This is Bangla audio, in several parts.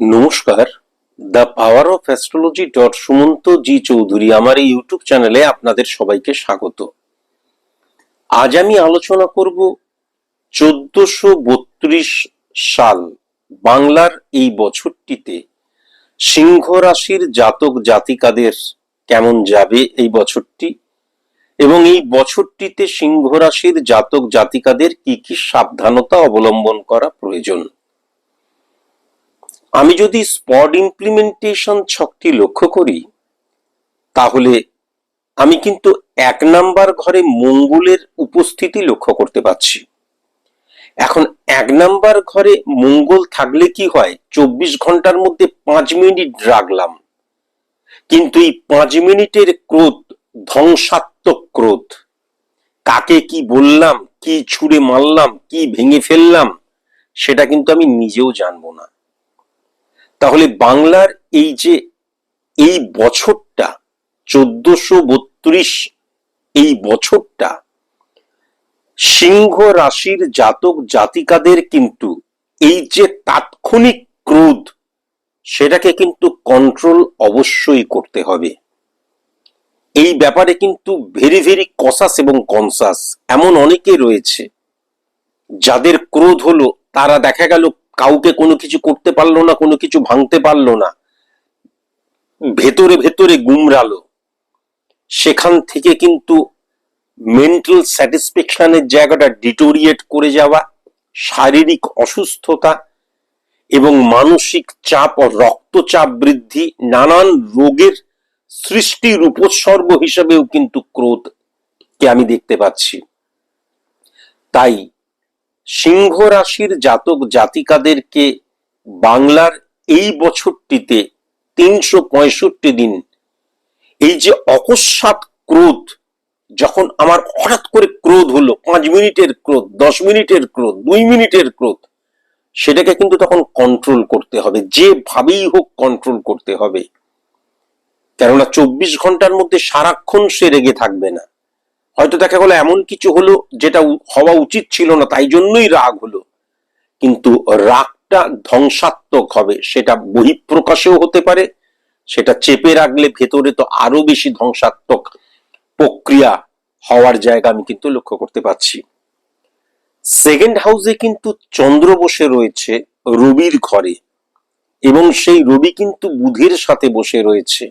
নমস্কার। The power of astrology dot Sumanta ji Chowdhury আমার এই ইউটিউব চ্যানেলে আপনাদের সবাইকে স্বাগত। আজ আমি আলোচনা করব চোদ্দশো বত্রিশ সাল বাংলার এই বছরটিতে সিংহ রাশির জাতক জাতিকাদের কেমন যাবে এই বছরটি এবং এই বছরটিতে সিংহ রাশির জাতক জাতিকাদের কি কি সাবধানতা অবলম্বন করা প্রয়োজন। আমি যদি স্পট ইমপ্লিমেন্টেশন ছকটি লক্ষ্য করি, তাহলে আমি কিন্তু এক নাম্বার ঘরে মঙ্গলের উপস্থিতি লক্ষ্য করতে পারছি। এখন এক নাম্বার ঘরে মঙ্গল থাকলে কি হয়? চব্বিশ ঘণ্টার মধ্যে পাঁচ মিনিট রাখলাম। কিন্তু এই পাঁচ মিনিটের ক্রোধ, ধ্বংসাত্মক ক্রোধ, কাকে কি বললাম, কি ছুড়ে মারলাম, কি ভেঙে ফেললাম, সেটা কিন্তু আমি নিজেও জানব না। তাহলে বাংলার এই যে এই বছরটা চোদ্দশো বত্রিশ, এই বছরটা সিংহ রাশির জাতক জাতিকাদের কিন্তু এই যে তাৎক্ষণিক ক্রোধ, সেটাকে কিন্তু কন্ট্রোল অবশ্যই করতে হবে। এই ব্যাপারে কিন্তু ভেরি ভেরি কসাস এবং কনসাস এমন অনেকে রয়েছে যাদের ক্রোধ হলো, তারা দেখা গেল কাউকে কোনো কিছু করতে পারল না, কোনো কিছু ভাঙতে পারল না। ভেতরে ভেতরে গুমরালো। সেখান থেকে কিন্তু মেন্টাল স্যাটিসফ্যাকশনের জায়গাটা ডিটোরিয়েট করে যাওয়া, শারীরিক অসুস্থতা এবং মানসিক চাপ ও রক্তচাপ বৃদ্ধি, নানান রোগের সৃষ্টির উপসর্গ হিসেবেও কিন্তু ক্রোধকে আমি দেখতে পাচ্ছি। তাই সিংহ রাশির জাতক জাতিকাদেরকে বাংলার এই বছরটিতে তিনশো পঁয়ষট্টি দিন। এই যে অকস্মাৎ ক্রোধ, যখন আমার হঠাৎ করে ক্রোধ হলো, পাঁচ মিনিটের ক্রোধ, দশ মিনিটের ক্রোধ, দুই মিনিটের ক্রোধ, সেটাকে কিন্তু তখন কন্ট্রোল করতে হবে, যেভাবেই হোক কন্ট্রোল করতে হবে। কেননা চব্বিশ ঘণ্টার মধ্যে সারাক্ষণ সে রেগে থাকবে না। হয়তো দেখা গেলো এমন কিছু হলো যেটা হওয়া উচিত ছিল না, তাই জন্যই রাগ হলো। কিন্তু রাগটা ধ্বংসাত্মক হবে, সেটা বহিঃপ্রকাশেও হতে পারে, সেটা চেপে রাখলে ভেতরে তো আরও বেশি ধ্বংসাত্মক প্রক্রিয়া হওয়ার জায়গা আমি কিন্তু লক্ষ্য করতে পারছি। সেকেন্ড হাউসে কিন্তু চন্দ্র বসে রয়েছে রবির ঘরে এবং সেই রবি কিন্তু বুধের সাথে বসে রয়েছে।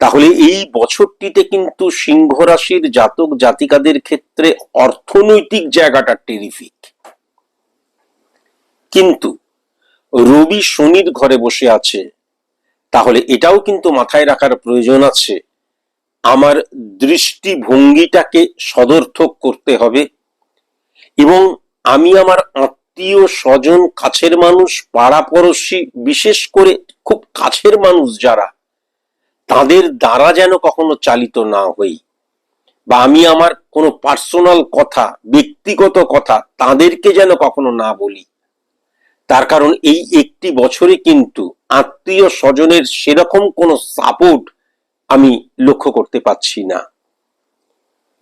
তাহলে এই বছরটিতে কিন্তু সিংহ রাশির জাতক জাতিকাদের ক্ষেত্রে অর্থনৈতিক জায়গাটা টেরিফিক কিন্তু রবি শনির ঘরে বসে আছে, তাহলে এটাও কিন্তু মাথায় রাখার প্রয়োজন আছে। আমার দৃষ্টিভঙ্গিটাকে সদর্থক করতে হবে এবং আমি আমার আত্মীয় স্বজন কাছের মানুষ, পাড়াপড়শি, বিশেষ করে খুব কাছের মানুষ যারা তাদের দ্বারা যেন কখনো চালিত না হই। বা আমি আমার কোনো পার্সোনাল কথা, ব্যক্তিগত কথা তাদেরকে যেন কখনো না বলি। তার কারণ এই একটি বছরে কিন্তু আত্মীয় স্বজনের সেরকম কোনো সাপোর্ট আমি লক্ষ্য করতে পাচ্ছি না।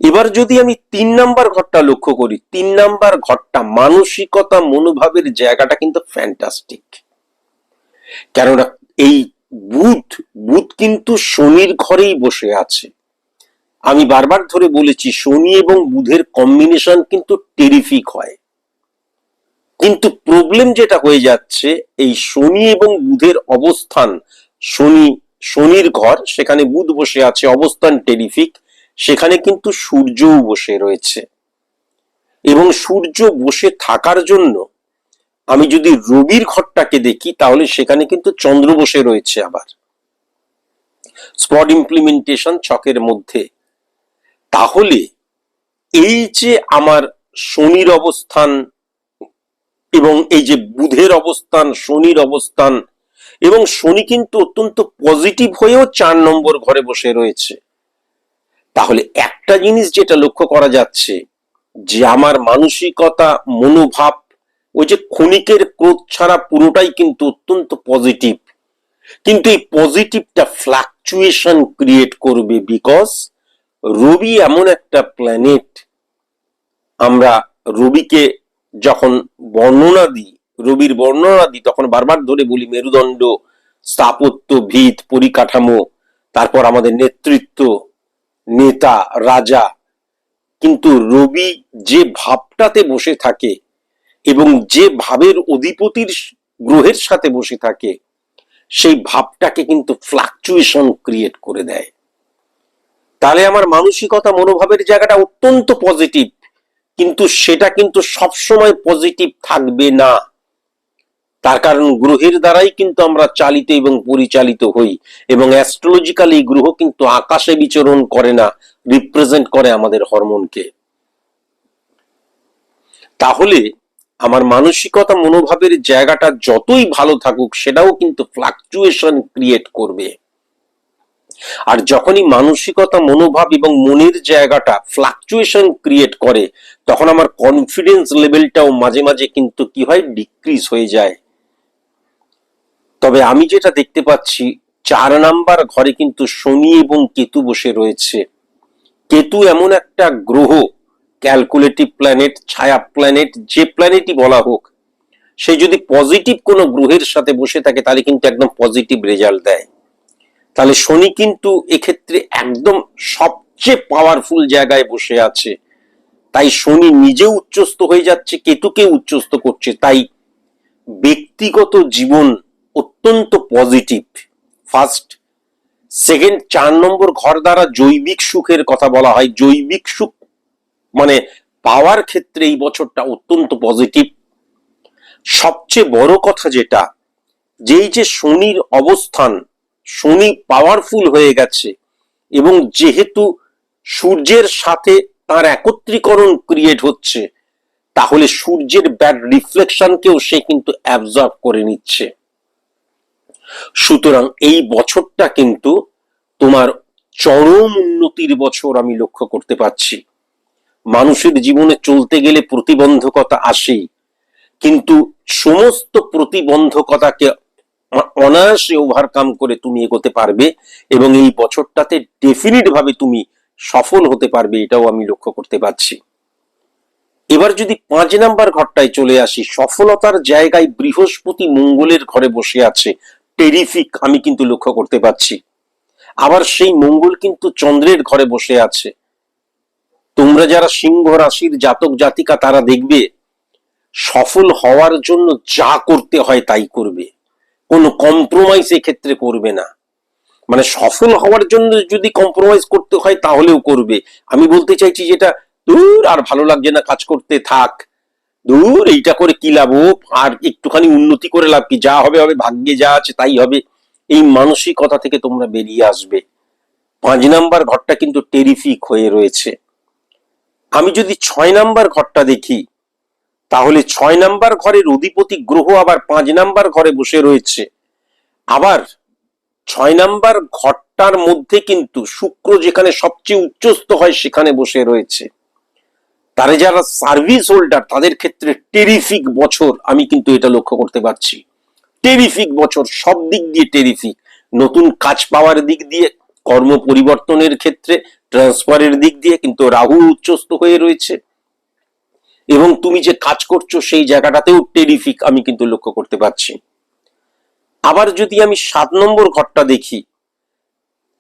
এবার যদি আমি তিন নাম্বার ঘরটা লক্ষ্য করি, তিন নাম্বার ঘরটা মানসিকতা মনোভাবের জায়গাটা কিন্তু ফ্যান্টাস্টিক কেননা এই বুধ বুধ কিন্তু শনির ঘরেই বসে আছে। আমি বারবার ধরে বলেছি, শনি এবং বুধের কম্বিনেশন কিন্তু টেরিফিক হয়। কিন্তু প্রবলেম যেটা হয়ে যাচ্ছে, এই শনি এবং বুধের অবস্থান, শনি, শনির ঘর, সেখানে বুধ বসে আছে, অবস্থান টেরিফিক সেখানে কিন্তু সূর্যও বসে রয়েছে। এবং সূর্য বসে থাকার জন্য আমি যদি রবির ঘরটাকে দেখি, তাহলে সেখানে কিন্তু চন্দ্র বসে রয়েছে আবার। স্পট ইমপ্লিমেন্টেশন ছকের মধ্যে। তাহলে এই যে আমার শনির অবস্থান এবং এই যে বুধের অবস্থান, শনির অবস্থান, এবং শনি কিন্তু অত্যন্ত পজিটিভ হয়েও চার নম্বর ঘরে বসে রয়েছে। তাহলে একটা জিনিস যেটা লক্ষ্য করা যাচ্ছে, যে আমার মানসিকতা, মনোভাব ওই যে ক্ষণিকের ক্রোধ ছাড়া পুরোটাই কিন্তু অত্যন্ত পজিটিভ কিন্তু এই পজিটিভটা ফ্লাকচুয়েশন ক্রিয়েট করবে বিকজ রবি এমন একটা প্ল্যানেট আমরা রবিকে যখন বর্ণনা দিই, রবির বর্ণনা দিই, তখন বারবার ধরে বলি মেরুদণ্ড, স্থাপত্য, ভিত, পরিকাঠামো, তারপর আমাদের নেতৃত্ব, নেতা, রাজা। কিন্তু রবি যে ভাবটাতে বসে থাকে এবং যে ভাবের অধিপতির গ্রহের সাথে বসে থাকে, সেই ভাবটাকে কিন্তু ফ্লাকচুয়েশন ক্রিয়েট করে দেয়। তাহলে আমার মানসিকতা, মনোভাবের জায়গাটা অত্যন্ত পজিটিভ কিন্তু সেটা কিন্তু সবসময় পজিটিভ থাকবে না। তার কারণ গ্রহের দ্বারাই কিন্তু আমরা চালিত এবং পরিচালিত হই, এবং অ্যাস্ট্রোলজিক্যাল এই গ্রহ কিন্তু আকাশে বিচরণ করে না রিপ্রেজেন্ট করে আমাদের হরমোনকে তাহলে আমার মানসিকতা মনোভাবের জায়গাটা যতই ভালো থাকুক, সেটাও কিন্তু ফ্লাকচুয়েশন ক্রিয়েট করবে। আর যখনই মানসিকতা, মনোভাব এবং মনের জায়গাটা ফ্লাকচুয়েশন ক্রিয়েট করে, তখন আমার কনফিডেন্স লেভেলটাও মাঝে মাঝে কিন্তু কি হয়? ডিক্রিজ হয়ে যায়। তবে আমি যেটা দেখতে পাচ্ছি, চার নাম্বার ঘরে কিন্তু শনি এবং কেতু বসে রয়েছে। কেতু এমন একটা গ্রহ ক্যালকুলেটিভ প্ল্যানেট ছায়া প্ল্যানেট যে প্ল্যানেটই বলা হোক, সে যদি পজিটিভ কোনো গ্রহের সাথে বসে থাকে, তাহলে কিন্তু একদম পজিটিভ রেজাল্ট দেয়। তাহলে শনি কিন্তু এক্ষেত্রে একদম সবচেয়ে পাওয়ারফুল জায়গায় বসে আছে। তাই শনি নিজে উচ্চস্ত হয়ে যাচ্ছে, কেতুকে উচ্চস্ত করছে। তাই ব্যক্তিগত জীবন অত্যন্ত পজিটিভ ফার্স্ট সেকেন্ড চার নম্বর ঘর দ্বারা জৈবিক সুখের কথা বলা হয়। জৈবিক সুখ মানে পাওয়ার ক্ষেত্রে এই বছরটা অত্যন্ত পজিটিভ সবচেয়ে বড় কথা যেটা, যেই যে শনির অবস্থান, শনি পাওয়ারফুল হয়ে গেছে এবং যেহেতু সূর্যের সাথে তার একত্রীকরণ ক্রিয়েট হচ্ছে, তাহলে সূর্যের ব্যাড রিফ্লেকশনকেও সে কিন্তু অ্যাবজর্ব করে নিচ্ছে। সুতরাং এই বছরটা কিন্তু তোমার চরম উন্নতির বছর আমি লক্ষ্য করতে পারছি। মানুষের জীবনে চলতে গেলে প্রতিবন্ধকতা আসেই। কিন্তু সমস্ত প্রতিবন্ধকতাকে অনায়াসে ওভারকাম করে তুমি এগোতে পারবে এবং এই বছরটাতে ডেফিনিট ভাবে তুমি সফল হতে পারবে, এটাও আমি লক্ষ্য করতে পারছি। এবার যদি পাঁচ নাম্বার ঘরটায় চলে আসি, সফলতার জায়গায় বৃহস্পতি মঙ্গলের ঘরে বসে আছে। টেরিফিক আমি কিন্তু লক্ষ্য করতে পারছি। আবার সেই মঙ্গল কিন্তু চন্দ্রের ঘরে বসে আছে। তোমরা যারা সিংহ রাশির জাতক জাতিকা, তারা দেখবে সফল হওয়ার জন্য যা করতে হয় তাই করবে। কোনো কম্প্রোমাইজ এক্ষেত্রে করবে না। মানে সফল হওয়ার জন্য যদি কম্প্রোমাইজ করতে হয়, তাহলেও করবে। আমি বলতে চাইছি যেটা, দূর আর ভালো লাগছে না কাজ করতে, থাক। দূর এইটা করে কি লাভ আর একটুখানি উন্নতি করে লাভ কি? যা হবে হবে, ভাগ্যে যা আছে তাই হবে। এই মানসিকতা থেকে তোমরা বেরিয়ে আসবে। পাঁচ নাম্বার ঘরটা কিন্তু টেরিফিক হয়ে রয়েছে। আমি যদি ছয় নাম্বার ঘরটা দেখি, তাহলে ছয় নাম্বার ঘরের অধিপতি গ্রহ আবার পাঁচ নাম্বার ঘরে বসে রয়েছে। আবার ছয় নাম্বার ঘরটার মধ্যে কিন্তু শুক্র যেখানে সবচেয়ে উচ্চস্ত হয় সেখানে বসে রয়েছে। তারা যারা সার্ভিস হোল্ডার তাদের ক্ষেত্রে টেরিফিক বছর আমি কিন্তু এটা লক্ষ্য করতে পারছি। টেরিফিক বছর, সব দিক দিয়ে টেরিফিক নতুন কাজ পাওয়ার দিক দিয়ে কর্ম পরিবর্তনের ক্ষেত্রে ট্রান্সফারের দিক দিয়ে কিন্তু রাহু উচ্চস্ত হয়ে রয়েছে। এবং তুমি যে কাজ করছ সেই জায়গাটাতেও টেরিফিক আমি কিন্তু লক্ষ্য করতে পারছি। আবার যদি আমি সাত নম্বর ঘরটা দেখি,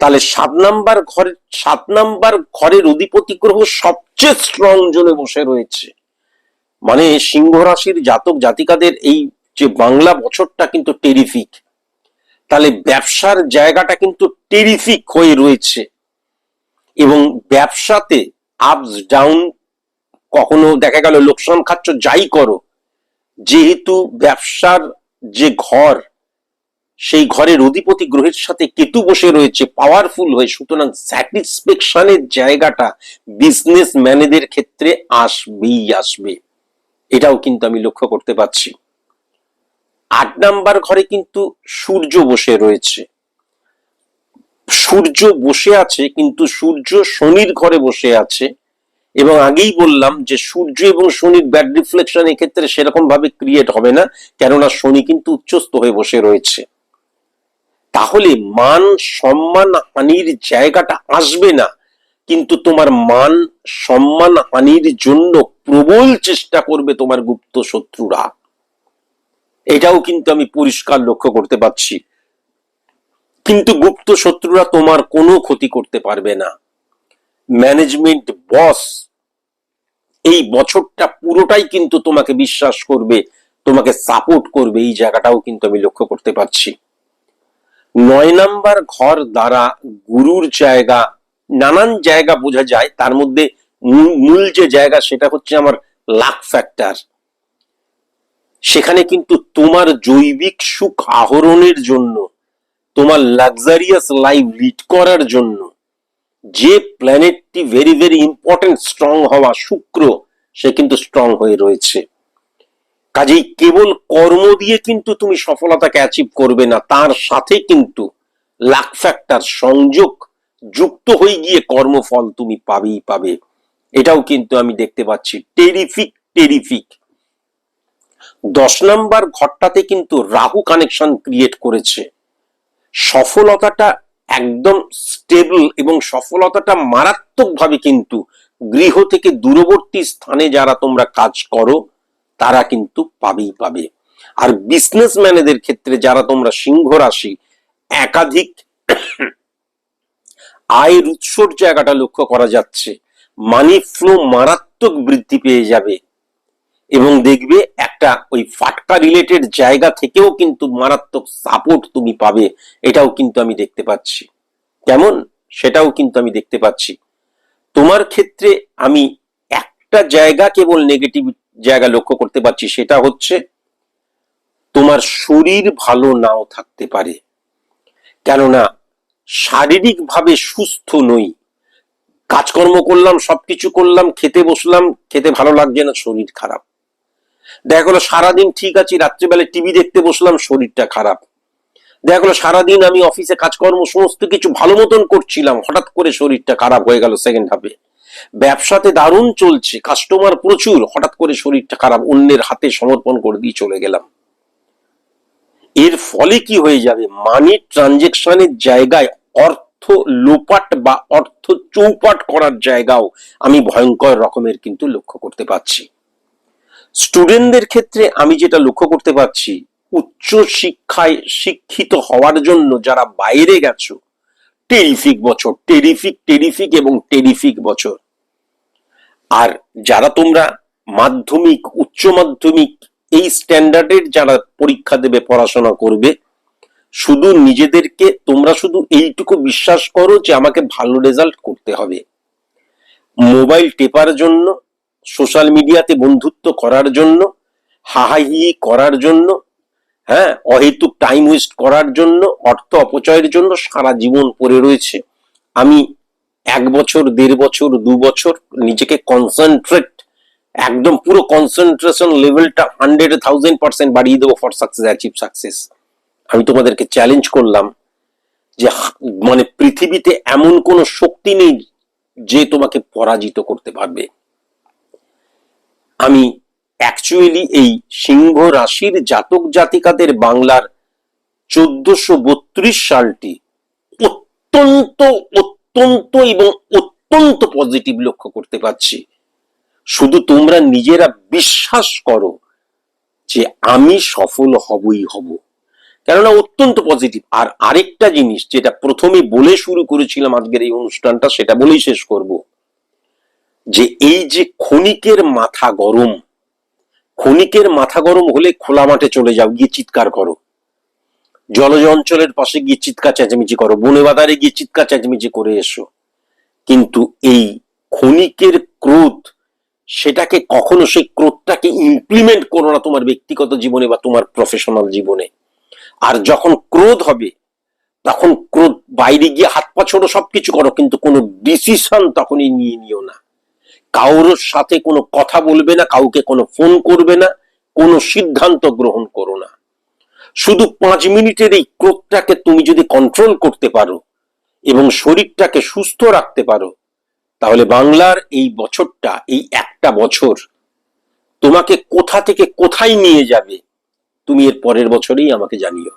তাহলে সাত নাম্বার ঘরের সাত নাম্বার ঘরের অধিপতি গ্রহ সবচেয়ে স্ট্রং জোনে বসে রয়েছে। মানে সিংহ রাশির জাতক জাতিকাদের এই যে বাংলা বছরটা কিন্তু টেরিফিক তাহলে ব্যবসার জায়গাটা কিন্তু টেরিফিক হয়ে রয়েছে। এবং ব্যবসাতে আপস ডাউন কখনো দেখা গেল লোকসান খাচ্ছ, যাই করো। যেহেতু ব্যবসার যে ঘর, সেই ঘরের অধিপতি গ্রহের সাথে কেতু বসে রয়েছে পাওয়ারফুল হয়ে, সুতরাং স্যাটিসফ্যাকশনের জায়গাটা বিজনেস ম্যানেদের ক্ষেত্রে আসবেই আসবে। এটাও কিন্তু আমি লক্ষ্য করতে পারছি। আট নাম্বার ঘরে কিন্তু সূর্য বসে রয়েছে। সূর্য বসে আছে, কিন্তু সূর্য শনির ঘরে বসে আছে। এবং আগেই বললাম যে সূর্য এবং শনির ব্যাড রিফ্লেকশন এক্ষেত্রে সেরকম ভাবে ক্রিয়েট হবে না, কেননা শনি কিন্তু উচ্চস্থ হয়ে বসে রয়েছে। তাহলে মান সম্মান হানির জায়গাটা আসবে না, কিন্তু তোমার মান সম্মান হানির জন্য প্রবল চেষ্টা করবে তোমার গুপ্ত শত্রুরা। এটাও কিন্তু আমি পরিষ্কার লক্ষ্য করতে পারছি। কিন্তু গুপ্ত শত্রুরা তোমার কোনো ক্ষতি করতে পারবে না। ম্যানেজমেন্ট বস এই বছরটা পুরোটাই কিন্তু তোমাকে বিশ্বাস করবে, তোমাকে সাপোর্ট করবে, এই জায়গাটাও কিন্তু আমি লক্ষ্য করতে পারছি। নয় নাম্বার ঘর দ্বারা গুরুর জায়গা, নানান জায়গা বোঝা যায়, তার মধ্যে মূল- যে জায়গা সেটা হচ্ছে আমার লাক ফ্যাক্টর সেখানে কিন্তু তোমার জৈবিক সুখ আহরণের জন্য, তোমার লাক্সারিয়াস লাইফ লিড করার জন্য, যে প্ল্যানেটটি ভেরি ভেরি ইম্পর্টেন্ট স্ট্রং হওয়া শুক্র, সে কিন্তু স্ট্রং হয়ে রয়েছে। কাজেই কেবল কর্ম দিয়ে কিন্তু তুমি সফলতাকে অ্যাচিভ করবে না, তার সাথে কিন্তু লাক ফ্যাক্টর সংযোগ যুক্ত হয়ে গিয়ে কর্মফল তুমি পাবেই পাবে। এটাও কিন্তু আমি দেখতে পাচ্ছি। টেরিফিক টেরিফিক দশ নাম্বার ঘরটাতে কিন্তু রাহু কানেকশন ক্রিয়েট করেছে। সফলতাটা একদম স্টেবল এবং সফলতাটা মারাত্মকভাবে কিন্তু গৃহ থেকে দূরবর্তী স্থানে যারা তোমরা কাজ করো, তারা কিন্তু পাবেই পাবে। আর বিজনেসম্যানেদের ক্ষেত্রে যারা তোমরা সিংহ রাশি, একাধিক আয়ের উৎসর জায়গাটা লক্ষ্য করা যাচ্ছে। মানি ফ্লো মারাত্মক বৃদ্ধি পেয়ে যাবে। এবং দেখবে একটা ওই ফাটকা রিলেটেড জায়গা থেকেও কিন্তু মারাত্মক সাপোর্ট তুমি পাবে। এটাও কিন্তু আমি দেখতে পাচ্ছি। কেমন? সেটাও কিন্তু আমি দেখতে পাচ্ছি। তোমার ক্ষেত্রে আমি একটা জায়গা কেবল নেগেটিভ জায়গা লক্ষ্য করতে পারছি, সেটা হচ্ছে তোমার শরীর ভালো নাও থাকতে পারে। কেননা শারীরিকভাবে সুস্থ নই। কাজকর্ম করলাম, সবকিছু করলাম, খেতে বসলাম, খেতে ভালো লাগছে না, শরীর খারাপ। দেখা গেলো সারাদিন ঠিক আছে রাত্রিবেলা টিভি দেখতে বসলাম, শরীরটা খারাপ। দেখা গেলো সারাদিন আমি অফিসে কাজকর্ম, সমস্ত কিছু ভালো মতন করছিলাম, হঠাৎ করে শরীরটা খারাপ হয়ে গেল সেকেন্ড হাফে ব্যবসাতে দারুণ চলছে কাস্টমার প্রচুর, হঠাৎ করে শরীরটা খারাপ, অন্যের হাতে সমর্পণ করে দিয়ে চলে গেলাম। এর ফলে কি হয়ে যাবে? মানি ট্রানজেকশনের জায়গায় অর্থ লোপাট বা অর্থ চৌপাট করার জায়গাও আমি ভয়ঙ্কর রকমের কিন্তু লক্ষ্য করতে পারছি। স্টুডেন্টদের ক্ষেত্রে আমি যেটা লক্ষ্য করতে পারছি, উচ্চ শিক্ষায় শিক্ষিত হওয়ার জন্য যারা বাইরে গেছো টেরিফিক বছর টেরিফিক টেরিফিক এবং টেরিফিক বছর। আর যারা তোমরা মাধ্যমিক, উচ্চ মাধ্যমিক এই স্ট্যান্ডার্ডের যারা পরীক্ষা দেবে, পড়াশোনা করবে, শুধু নিজেদেরকে, তোমরা শুধু এইটুকু বিশ্বাস করো যে আমাকে ভালো রেজাল্ট করতে হবে। মোবাইল টেপার জন্য সোশ্যাল মিডিয়াতে বন্ধুত্ব করার জন্য, হাহাহি করার জন্য হ্যাঁ অহেতুক টাইম ওয়েস্ট করার জন্য, অর্থ অপচয়ের জন্য সারা জীবন পড়ে রয়েছে। আমি এক বছর, দেড় বছর, দু বছর নিজেকে কনসেন্ট্রেট একদম পুরো কনসেন্ট্রেশন লেভেলটা হান্ড্রেড থাউজেন্ড পার্সেন্ট বাড়িয়ে দেবো ফর সাকসেস অ্যাচিভ সাকসেস আমি তোমাদেরকে চ্যালেঞ্জ করলাম যে মানে পৃথিবীতে এমন কোনো শক্তি নেই যে তোমাকে পরাজিত করতে পারবে। আমি অ্যাকচুয়ালি এই সিংহ রাশির জাতক জাতিকাদের বাংলার চোদ্দশো বত্রিশ সালটি অত্যন্ত অত্যন্ত এবং অত্যন্ত পজিটিভ লক্ষ্য করতে পারছি। শুধু তোমরা নিজেরা বিশ্বাস করো যে আমি সফল হবই হব। কেননা অত্যন্ত পজিটিভ আর আরেকটা জিনিস যেটা প্রথমে বলে শুরু করেছিলাম আজকের এই অনুষ্ঠানটা, সেটা বলেই শেষ করব। যে এই যে ক্ষণিকের মাথা গরম, ক্ষণিকের মাথা গরম হলে খোলা মাঠে চলে যাও, গিয়ে চিৎকার করো। জলজ অঞ্চলের পাশে গিয়ে চিৎকার চেঁচামেচি করো বনে বাজারে গিয়ে চিৎকার চেঁচামেচি করে এসো। কিন্তু এই ক্ষণিকের ক্রোধ, সেটাকে কখনো সেই ক্রোধটাকে ইমপ্লিমেন্ট করো না তোমার ব্যক্তিগত জীবনে বা তোমার প্রফেশনাল জীবনে। আর যখন ক্রোধ হবে, তখন ক্রোধ বাইরে গিয়ে হাত পা ছোড়ো সবকিছু করো, কিন্তু কোনো ডিসিশন তখনই নিয়ে নিও না। কারোর সাথে কোনো কথা বলবে না, কাউকে কোনো ফোন করবে না, কোনো সিদ্ধান্ত গ্রহণ করো না। শুধু পাঁচ মিনিটের এই ক্রোধটাকে তুমি যদি কন্ট্রোল করতে পারো এবং শরীরটাকে সুস্থ রাখতে পারো, তাহলে বাংলার এই বছরটা, এই একটা বছর তোমাকে কোথা থেকে কোথায় নিয়ে যাবে, তুমি এর পরের বছরেই আমাকে জানিও।